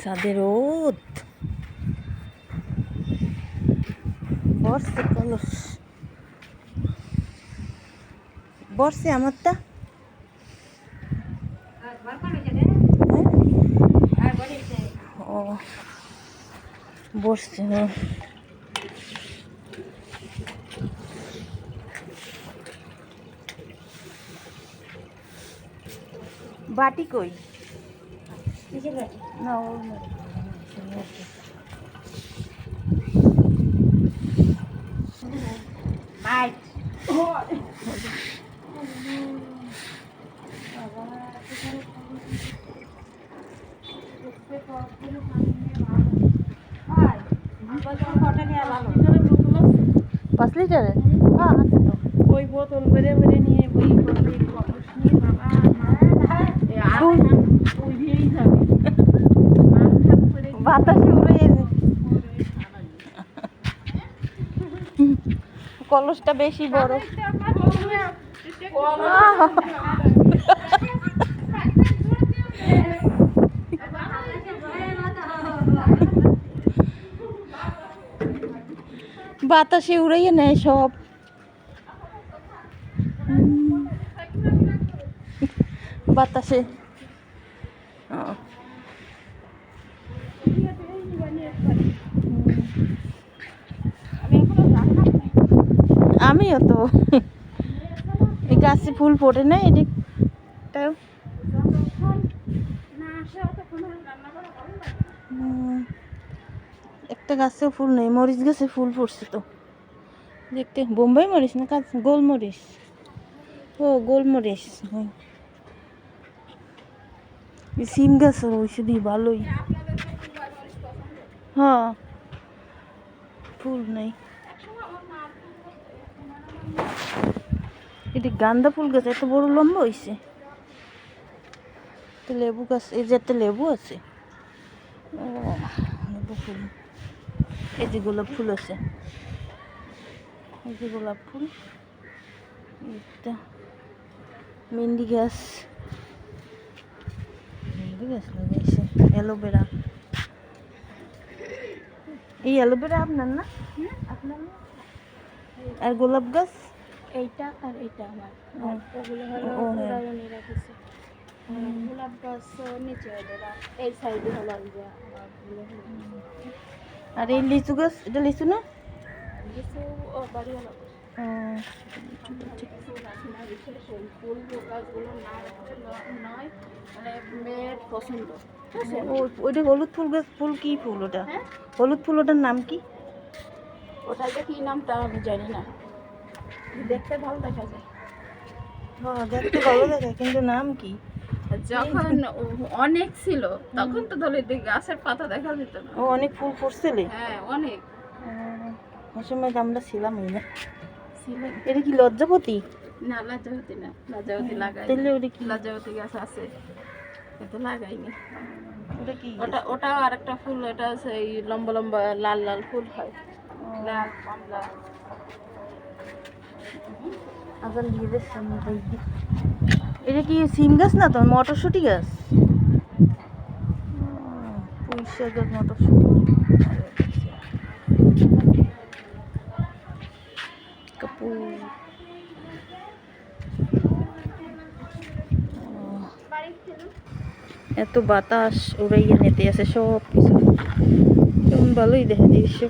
ছাদে রোদ। বর্ষে কলস বর্ষে আমারটা। ও বসছে হ্যাঁ। বাটি কই? না ও পাঁচ লিটারের? হ্যাঁ ওই বোতল বেড়ে বেড়ে নিয়ে ওই বোতলে কলস নিয়ে বাবা এ আর দুই। খান উড়িয়েই যাবে আর খান করে বাতাসে উড়ে কলসটা বেশি বড়। বাতাসে উড়াইয়ে নেয় সব। বাতাসে। আমিও তো। এই গাছে ফুল ফোটে না হুম, একটা গাছেও ফুল নেই মরিচ গাছে ফুল ফুটছে তো। দেখতে বোম্বাই মরিচ না কাজ গোলমরিচ। ও গোলমরিচ হুম। সিম গাছ ঔষধি ভালোই। হ্যাঁ। ফুল নেই। এটি গান্দা ফুল গাছ, এত বড় লম্বা হয়েছে লেবু গাছ, এই যে একটা লেবু আছে। ও, লেবু ফুল। এই যে গোলাপ ফুল আছে। এই যে গোলাপ ফুল। একটা মেহেন্দি গাছ। মেহেন্দি গাছ লাগাইছে, অ্যালোভেরা। এই অ্যালোভেরা আপনার না? আপনার? আর গোলাপ গাছ? এইটা আর এইটা আমার। ওগুলো হলো ও, হ্যাঁ। উড়াইয়ে গোলাপ গাছ নিচে ওদের এই সাইডে হলো। আর এই লিচু গাছ এটা লিচু না? কিছু ও বাড়ি হলো। ওইটা হলুদ ফুল গাছ ফুল কি ফুল ওটা? হ্যাঁ? হলুদ ফুল ওটার নাম কি? ওটা যে কি নামটা আমি জানি না। দেখতে ভালো দেখা যায়। হ্যাঁ দেখতে ভালো দেখে কিন্তু নাম কি? যখন অনেক ছিল তখন তো ধরে দেখ গাছের পাতা দেখা যেত না। ও অনেক ফুল ফুটছিলে হ্যাঁ অনেক। ওই সময় তো আমরা ছিলামই না। এটা কি লজ্জাপতি না লাজাবতী না লাজাবতী লাগাই তাহলে ওটা কি? লাজাবতী গাছ আছে। কিন্তু লাগাইনি। ওটা কি? ওটা ওটা আর একটা ফুল ওটা আছে এই লম্বা লম্বা লাল লাল ফুল হয়। এটা কি সিম গাছ না তো মটরশুটি গাছ আর মটরশুটি। কাপুর এত বাতাস উড়াইয়া নিতে আছে সব কিছু ভালোই দেখে দৃশ্য